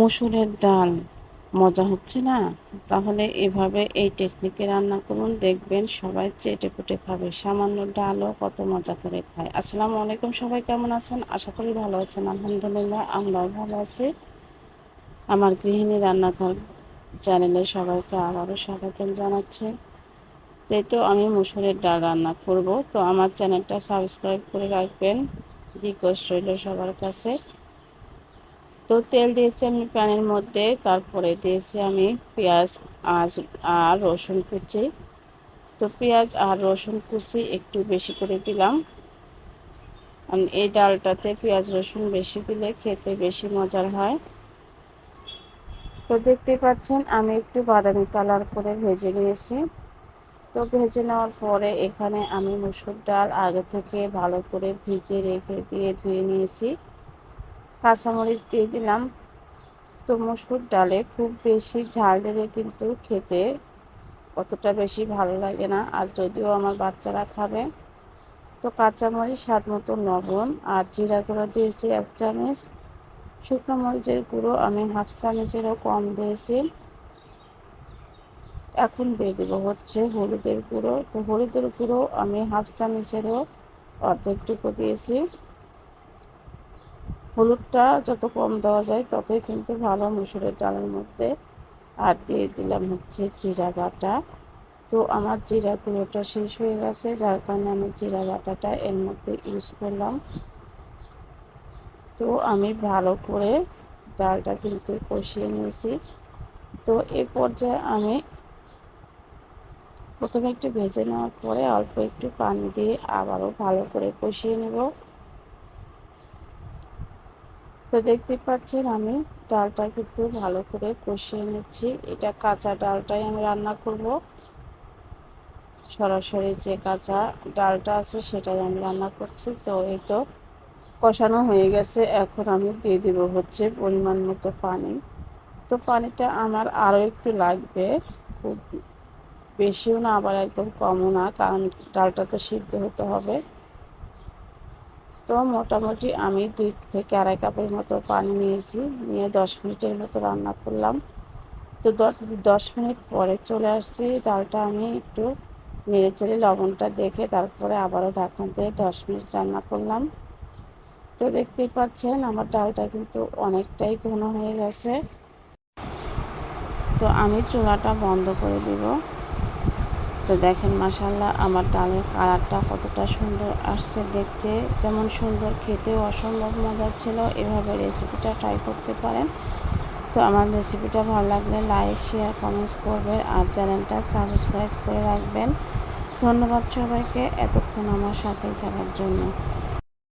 মসুরের ডাল, মজা হচ্ছে না? তাহলে এভাবে এই টেকনিকে রান্না করুন, দেখবেন সবাই চেটে পুটে খাবে। সামান্য ডালও কত মজা করে খায়। আসসালামু আলাইকুম, সবাই কেমন আছেন? আশা করি ভালো আছেন। আলহামদুলিল্লাহ, আমরাও ভালো আছি। আমার গৃহিণী রান্নাঘর চ্যানেলে সবাইকে আবারও স্বাগতম জানাচ্ছি। তাই তো আমি মুসুরের ডাল রান্না করব। তো আমার চ্যানেলটা সাবস্ক্রাইব করে রাখবেন। রিকোয়েস্ট রইল সবার কাছে। তো তেল দিয়েছি আমি প্যানের মধ্যে, তারপরে দিয়েছি আমি পেঁয়াজ, আজ আর রসুন কুচি। তো পেঁয়াজ আর রসুন কুচি একটু বেশি করে দিলাম। এই ডালটাতে পেঁয়াজ, রসুন বেশি দিলে খেতে বেশি মজার হয়। তো দেখতে পাচ্ছেন, আমি একটু বাদামি কালার করে ভেজে নিয়েছি। তো ভেজে নেওয়ার পরে এখানে আমি মুসুর ডাল আগে থেকে ভালো করে ভিজে রেখে দিয়ে ধুয়ে নিয়েছি। কাঁচামরিচ দিয়ে দিলাম। তো মসুর ডালে খুব বেশি ঝাল দিলে কিন্তু খেতে অতটা বেশি ভালো লাগে না। আর যদিও আমার বাচ্চারা খাবে। তো কাঁচামরিচ স্বাদ মতো লবণ আর জিরা গুঁড়ো দিয়েছি এক চামচ। শুকনো মরিচের গুঁড়ো আমি হাফ চামচেরও কম দিয়েছি। এখন দিয়ে দেবো হচ্ছে হলুদের গুঁড়ো। তো হলুদের গুঁড়ো আমি হাফ চামচেরও অর্ধেকটুকু দিয়েছি। হলুদটা যত কম দেওয়া যায় ততই কিন্তু ভালো মুসুরের ডালের মধ্যে। আর দিয়ে দিলাম হচ্ছে জিরা বাটা। তো আমার জিরা গুঁড়োটা শেষ হয়ে গেছে, যার কারণে আমি জিরা বাটাটা এর মধ্যে ইউজ করলাম। তো আমি ভালো করে ডালটা কিন্তু কষিয়ে নিয়েছি। তো এই পর্যায়ে আমি প্রথমে একটু ভেজে নেওয়ার পরে অল্প একটু পানি দিয়ে আবারও ভালো করে কষিয়ে নেব। তো দেখতে পাচ্ছেন আমি ডালটা কিন্তু ভালো করে কষিয়ে নিচ্ছি। এটা কাঁচা ডালটাই আমি রান্না করব। সরাসরি যে কাঁচা ডালটা আছে সেটাই আমি রান্না করছি। তো এই তো কষানো হয়ে গেছে। এখন আমি দিয়ে দেবো হচ্ছে পরিমাণ মতো পানি। তো পানিটা আমার আরও একটু লাগবে। খুব বেশিও না, আবার একদম কমও না, কারণ ডালটা তো সিদ্ধ হতে হবে। তো মোটামুটি আমি দুই থেকে আড়াই কাপের মতো পানি নিয়েছি, নিয়ে দশ মিনিটের মতো রান্না করলাম। তো দশ মিনিট পরে চলে আসছি, ডালটা আমি একটু নেড়ে চেড়ে লবণটা দেখে তারপরে আবারও ঢাকনা দিয়ে দশ মিনিট রান্না করলাম। তো দেখতেই পাচ্ছেন আমার ডালটা কিন্তু অনেকটাই ঘন হয়ে গেছে। তো আমি চুলাটা বন্ধ করে দিব। তো দেখেন মাসাল্লাহ আমার ডালের কালারটা কতটা সুন্দর আসছে দেখতে। যেমন সুন্দর, খেতেও অসম্ভব মজার ছিল। এভাবে রেসিপিটা ট্রাই করতে পারেন। তো আমার রেসিপিটা ভালো লাগলে লাইক শেয়ার কমেন্টস করবেন আর চ্যানেলটা সাবস্ক্রাইব করে রাখবেন। ধন্যবাদ সবাইকে এতক্ষণ আমার সাথেই থাকার জন্য।